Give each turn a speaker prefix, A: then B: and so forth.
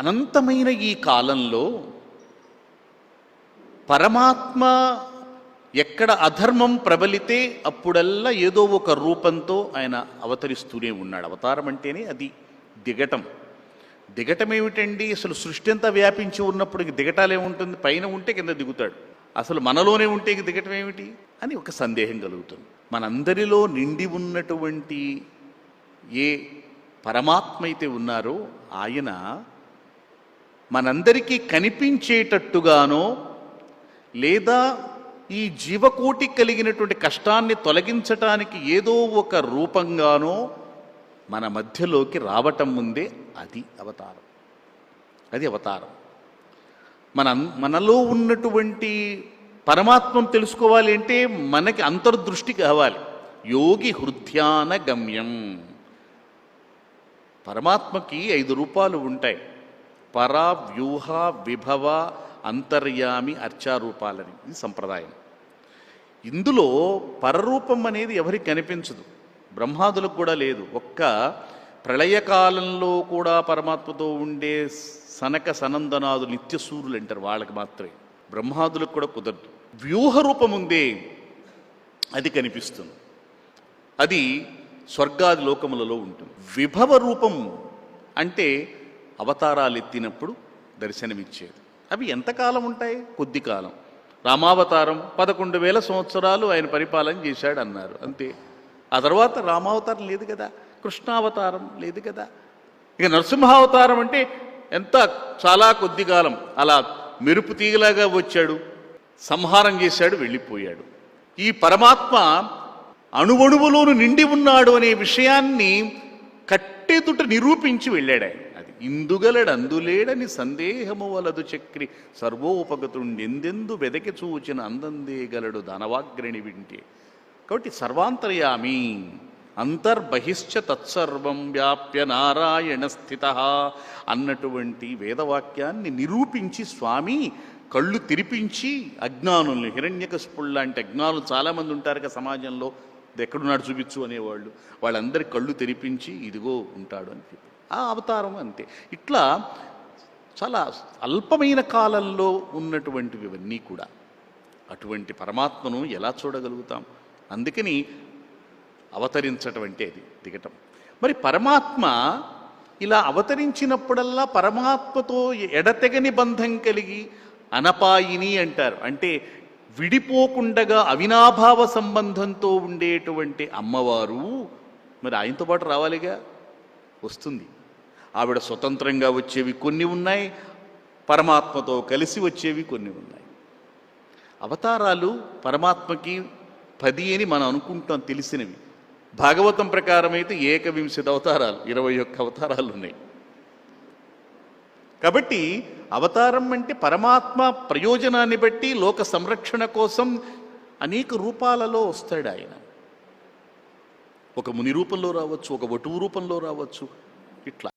A: అనంతమైన ఈ కాలంలో పరమాత్మ ఎక్కడ అధర్మం ప్రబలితే అప్పుడల్లా ఏదో ఒక రూపంతో ఆయన అవతరిస్తూనే ఉన్నాడు. అవతారం అంటేనే అది దిగటం. దిగటం ఏమిటండి అసలు సృష్టి అంతా వ్యాపించి ఉన్నప్పుడు ఇంక దిగటాలు ఏముంటుంది పైన ఉంటే కింద దిగుతాడు. అసలు మనలోనే ఉంటే ఇంక దిగటం ఏమిటి అని ఒక సందేహం కలుగుతుంది. మనందరిలో నిండి ఉన్నటువంటి ఏ పరమాత్మ అయితే ఉన్నారో ఆయన మనందరికీ కనిపించేటట్టుగానో లేదా ఈ జీవకోటి కలిగినటువంటి కష్టాన్ని తొలగించటానికి ఏదో ఒక రూపంగానో మన మధ్యలోకి రావటం ముందే అది అవతారం. అది అవతారం. మన మనలో ఉన్నటువంటి పరమాత్మం తెలుసుకోవాలి అంటే మనకి అంతర్దృష్టి కావాలి. యోగి హృద్యాన గమ్యం పరమాత్మకి ఐదు రూపాలు ఉంటాయి. పర వ్యూహ విభవ అంతర్యామి అర్చారూపాలని ఇది సంప్రదాయం. ఇందులో పరరూపం అనేది ఎవరికి కనిపించదు? బ్రహ్మాదులకు కూడా లేదు. ఒక్క ప్రళయకాలంలో కూడా పరమాత్మతో ఉండే సనక సనందనాదులు నిత్య సూర్యులు అంటారు వాళ్ళకి మాత్రమే. బ్రహ్మాదులకు కూడా కుదరదు. వ్యూహ రూపం ఉందే అది కనిపిస్తుంది. అది స్వర్గాది లోకములలో ఉంటుంది. విభవ రూపం అంటే అవతారాలు ఎత్తినప్పుడు దర్శనమిచ్చేది. అవి ఎంతకాలం ఉంటాయి? కొద్ది కాలం. రామావతారం పదకొండు వేల సంవత్సరాలు ఆయన పరిపాలన చేశాడు అన్నారు. అంతే. ఆ తర్వాత రామావతారం లేదు కదా? కృష్ణావతారం లేదు కదా? ఇక నరసింహావతారం అంటే ఎంత చాలా కొద్ది కాలం. అలా మెరుపు తీగలాగా వచ్చాడు. సంహారం చేశాడు వెళ్ళిపోయాడు. ఈ పరమాత్మ అణువణువులోను నిండి ఉన్నాడు అనే విషయాన్ని కట్టెదుట నిరూపించి వెళ్ళాడు ఆయన ఇందుగలడందులేడని సందేహము వలదు చక్రి సర్వోపగతుండెందెందు వెదకి చూచిన అందందేగలడు ధనవాగ్రణి వింటే. కాబట్టి సర్వాంతర్యామి అంతర్బహిశ్చ తత్సర్వం వ్యాప్య నారాయణ స్థిత అన్నటువంటి వేదవాక్యాన్ని నిరూపించి స్వామి కళ్ళు తెరిపించి అజ్ఞానుల్ని హిరణ్యకశిపుళ్ళు లాంటి అజ్ఞానులు చాలామంది ఉంటారు కదా సమాజంలో. ఎక్కడున్నాడు చూపించు అనేవాళ్ళు. వాళ్ళందరి కళ్ళు తెరిపించి ఇదిగో ఉంటాడు అని చెప్పి. ఆ అవతారం అంతే. ఇట్లా చాలా అల్పమైన కాలంలో ఉన్నటువంటివి ఇవన్నీ కూడా అటువంటి పరమాత్మను ఎలా చూడగలుగుతాం? అందుకని అవతరించటం అంటే అది దిగటం. మరి పరమాత్మ ఇలా అవతరించినప్పుడల్లా పరమాత్మతో ఎడతెగని బంధం కలిగి అనపాయిని అంటారు. అంటే విడిపోకుండగా అవినాభావ సంబంధంతో ఉండేటువంటి అమ్మవారు మరి ఆయనతో పాటు రావాలిగా? వస్తుంది. ఆవిడ స్వతంత్రంగా వచ్చేవి కొన్ని ఉన్నాయి పరమాత్మతో కలిసి వచ్చేవి కొన్ని ఉన్నాయి. అవతారాలు పరమాత్మకి పది అని మనం అనుకుంటాం తెలిసినవి. భాగవతం ప్రకారం అయితే ఏకవింశతి అవతారాలు ఇరవై ఒక్క అవతారాలు ఉన్నాయి. కాబట్టి అవతారం అంటే పరమాత్మ ప్రయోజనాన్ని బట్టి లోక సంరక్షణ కోసం అనేక రూపాలలో వస్తాడు ఆయన. ఒక ముని రూపంలో రావచ్చు ఒక వటువు రూపంలో రావచ్చు ఇట్లా.